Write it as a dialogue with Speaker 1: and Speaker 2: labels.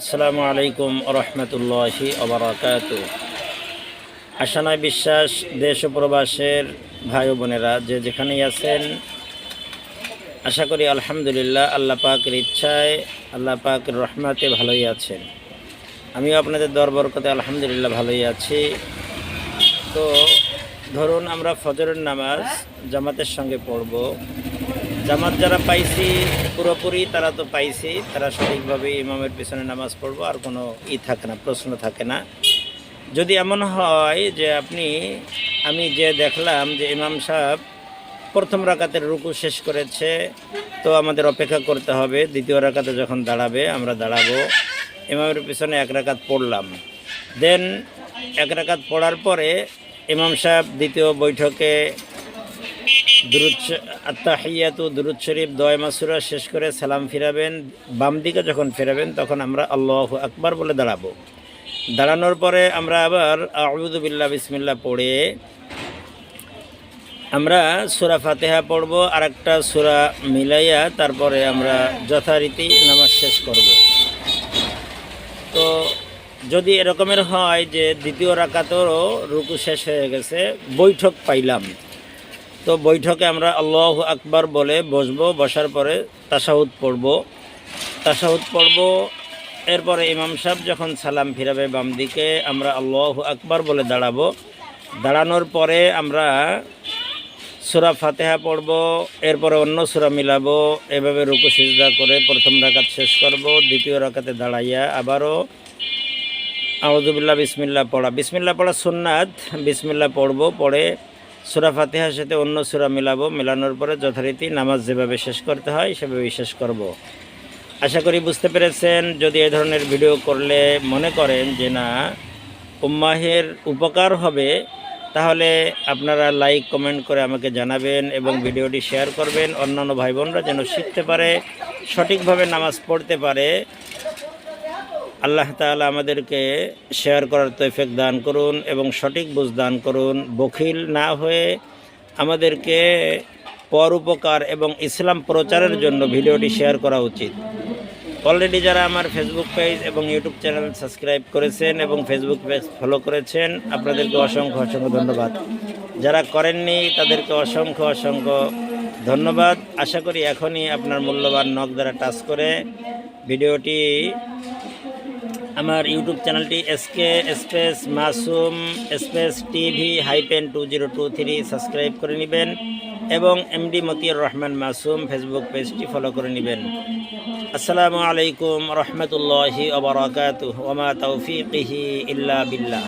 Speaker 1: আসসালামু আলাইকুম রহমতুল্লাহি অবরাকাত আশানায় বিশ্বাস, দেশ ও প্রবাসের ভাই বোনেরা, যে যেখানেই আছেন, আশা করি আলহামদুলিল্লাহ আল্লাহ পাকের ইচ্ছায়, আল্লাহ পাকের রহমাতে ভালোই আছেন। আমিও আপনাদের দরবরকতে আলহামদুলিল্লাহ ভালোই আছি। তো ধরুন আমরা ফজরের নামাজ জামাতের সঙ্গে পড়ব। জামাত যারা পাইছি, পুরোপুরি তারা তো পাইছি, তারা সঠিকভাবে ইমামের পিছনে নামাজ পড়ব, আর কোনো ই থাকে না, প্রশ্ন থাকে না। যদি এমন হয় যে আপনি, আমি যে দেখলাম যে ইমাম সাহেব প্রথম রাকাতের রুকু শেষ করেছে, তো আমাদের অপেক্ষা করতে হবে, দ্বিতীয় রাকাতে যখন দাঁড়াবে, আমরা দাঁড়াবো। ইমামের পিছনে এক রাকাত পড়লাম। দেন এক রাকাত পড়ার পরে ইমাম সাহেব দ্বিতীয় বৈঠকে দুরুদ আত্মাহিয়াতু দুরুদ শরীফ দয় মাসুরা শেষ করে সালাম ফিরাবেন। বাম দিকে যখন ফেরাবেন, তখন আমরা আল্লাহ আকবার বলে দাঁড়াবো। দাঁড়ানোর পরে আমরা আবার আউদুবিল্লা বিসমিল্লা পড়ে আমরা সুরা ফাতেহা পড়ব আর একটা সুরা মিলাইয়া তারপরে আমরা যথারীতি নামাজ শেষ করব। তো যদি এরকমের হয় যে দ্বিতীয় রাকাতেরও রুকু শেষ হয়ে গেছে, বৈঠক পাইলাম। তো বৈঠকে আমরা আল্লাহ আকবার বলে বসবো, বসার পরে তাসাহুদ পড়ব। তাসাহুদ পড়ব, এরপরে ইমাম সাহেব যখন সালাম ফিরাবে বাম দিকে, আমরা আল্লাহ আকবার বলে দাঁড়াবো। দাঁড়ানোর পরে আমরা সুরা ফাতেহা পড়ব, এরপরে অন্য সুরা মিলাবো, এভাবে রুকু, সিজদা করে প্রথম রাকাত শেষ করব, দ্বিতীয় রাকাতে দাঁড়াইয়া আবারও আউজুবিল্লাহ বিসমিল্লা পড়া। বিসমিল্লা পড়া সুন্নাত বিসমিল্লা পড়ব, পড়ে সুরা ফাতেহার সাথে অন্য সুরা মিলাবো। মেলানোর পরে যথারীতি নামাজ যেভাবে শেষ করতে হয় সেভাবে শেষ করব। আশা করি বুঝতে পেরেছেন, যদি এ ধরনের ভিডিও করলে মনে করেন যে না, উম্মাহের উপকার হবে, তাহলে আপনারা লাইক, কমেন্ট করে আমাকে জানাবেন এবং ভিডিওটি শেয়ার করবেন। অন্যান্য ভাই বোনরা যেন শিখতে পারে, সঠিকভাবে নামাজ পড়তে পারে। আল্লাহ তাআলা আমাদেরকে শেয়ার করার তৌফিক দান করুন এবং সঠিক বুঝ দান করুন। বখিল না হয়ে আমাদেরকে পর উপকার এবং ইসলাম প্রচারের জন্য ভিডিওটি শেয়ার করা উচিত। অলরেডি যারা আমার ফেসবুক পেজ এবং ইউটিউব চ্যানেল সাবস্ক্রাইব করেছেন এবং ফেসবুক পেজ ফলো করেছেন, আপনাদেরকে অসংখ্য অসংখ্য ধন্যবাদ। যারা করেননি, তাদেরকে অসংখ্য অসংখ্য ধন্যবাদ। আশা করি এখনই আপনার মূল্যবান নখ দ্বারা টাচ করে ভিডিওটি আমার ইউটিউব চ্যানেলটি SK space Masum space TV hyphen two zero two three subscribe করে নেবেন এবং এমডি মতিউর রহমান মাসুম ফেসবুক পেজটি ফলো করে নেবেন। আসসালামু আলাইকুম রহমতুল্লাহি ওবরাকাতুহ ওমা তৌফিকিহি ইল্লা বিল্লাহ।